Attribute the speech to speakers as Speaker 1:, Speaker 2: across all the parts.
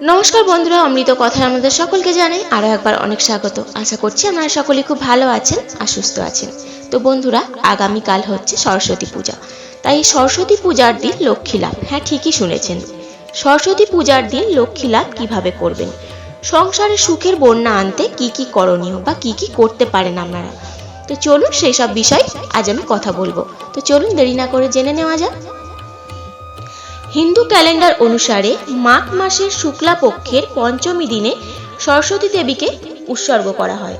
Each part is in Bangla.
Speaker 1: নমস্কার বন্ধুরা, অমৃত কথায় আমাদের সকলকে জানাই আরও একবার অনেক স্বাগত। আশা করছি আপনারা সকলেই খুব ভালো আছেন আর সুস্থ আছেন। তো বন্ধুরা, আগামীকাল হচ্ছে সরস্বতী পূজা। তাই সরস্বতী পূজার দিন লক্ষ্মী লাভ। হ্যাঁ ঠিকই শুনেছেন। সরস্বতী পূজার দিন লক্ষ্মী লাভ কীভাবে করবেন? সংসারে সুখের বন্যা আনতে কি কি করণীয় বা কি কি করতে পারেন আপনারা? তো চলুন সেই সব বিষয় আজ আমি কথা বলব। তো চলুন দেরি না করে জেনে নেওয়া যাক। হিন্দু ক্যালেন্ডার অনুসারে মাঘ মাসের শুক্লা পক্ষের পঞ্চমী দিনে সরস্বতী দেবীকে উৎসর্গ করা হয়।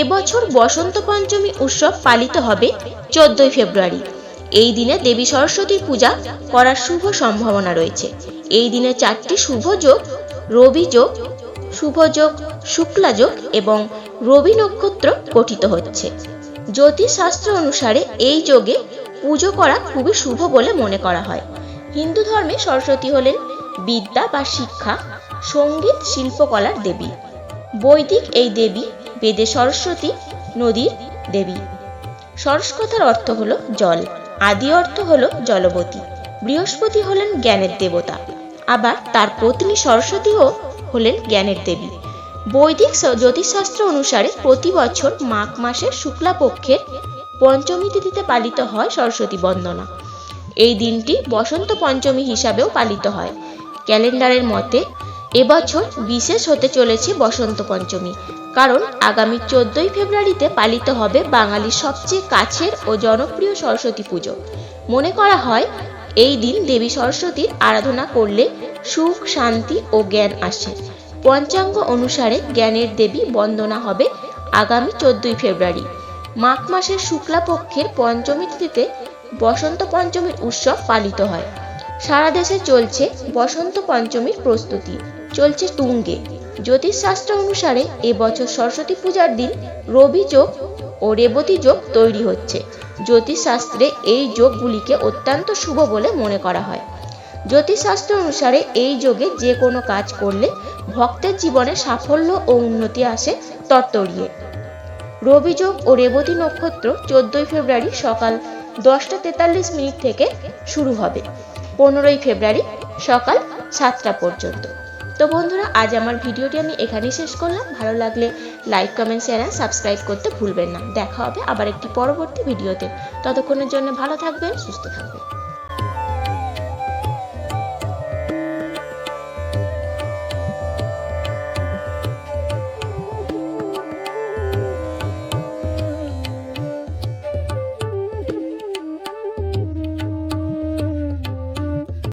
Speaker 1: এবছর বসন্ত পঞ্চমী উৎসব পালিত হবে চোদ্দই ফেব্রুয়ারি। এই দিনে দেবী সরস্বতীর পূজা করার শুভ সম্ভাবনা রয়েছে। এই দিনে চারটি শুভ যোগ, রবি যোগ, শুক্লা যোগ এবং রবি নক্ষত্র গঠিত হচ্ছে। জ্যোতিষশাস্ত্র অনুসারে এই যোগে পুজো করা খুবই শুভ বলে মনে করা হয়। হিন্দু ধর্মে সরস্বতী হলেন বিদ্যা বা শিক্ষা, সংগীত, শিল্পকলার দেবী। বৈদিক এই দেবী বেদে সরস্বতী, নদীর দেবী। সরস কথার অর্থ হলো জল, আদি অর্থ হলো জলবতী। বৃহস্পতি হলেন জ্ঞানের দেবতা, আবার তার পত্নী সরস্বতীও হলেন জ্ঞানের দেবী। বৈদিক জ্যোতিষশাস্ত্র অনুসারে প্রতি বছর মাঘ মাসের শুক্লা পক্ষের পঞ্চমী তিথিতে পালিত হয় সরস্বতী বন্দনা। এই দিনটি বসন্ত পঞ্চমী হিসাবেও পালিত হয়। ক্যালেন্ডারের মতে, এবছর বিশেষ হতে চলেছে বসন্ত পঞ্চমী, কারণ আগামী চোদ্দই ফেব্রুয়ারিতে পালিত হবে বাঙালির সবচেয়ে কাছের ও জনপ্রিয় সরস্বতী পুজো। মনে করা হয়, এই দিন দেবী সরস্বতীর আরাধনা করলে সুখ, শান্তি ও জ্ঞান আসে। পঞ্চাঙ্গ অনুসারে জ্ঞানের দেবী বন্দনা হবে আগামী চোদ্দই ফেব্রুয়ারি। মাঘ মাসের শুক্লা পক্ষের পঞ্চমী তিথিতে বসন্ত পঞ্চমীর উৎসব পালিত হয়। সারা দেশে চলছে বসন্ত পঞ্চমীর প্রস্তুতি। চলছে তুঙ্গে। জ্যোতিষশাস্ত্র অনুসারে এবছর সরস্বতী পূজার দিন রবি যোগ ও রেবতী যোগ তৈরি হচ্ছে। জ্যোতিষশাস্ত্রে এই যোগগুলিকে অত্যন্ত শুভ বলে মনে করা হয়। জ্যোতিষশাস্ত্র অনুসারে এই যোগে যে কোনো কাজ করলে ভক্তের জীবনে সাফল্য ও উন্নতি আসে তত্তরিয়ে রবিযোগ ও রেবতী নক্ষত্র চোদ্দই ফেব্রুয়ারি সকাল দশটা তেতাল্লিশ মিনিট থেকে শুরু হবে। পনেরোই ফেব্রুয়ারি সকাল সাতটা পর্যন্ত। তো বন্ধুরা, আজ আমার ভিডিওটি আমি এখানেই শেষ করলাম। ভালো লাগলে like comment share and subscribe করতে ভুলবেন না। দেখা হবে আবার একটি পরবর্তী ভিডিওতে। ততক্ষণের জন্য ভালো থাকবেন, সুস্থ থাকবেন।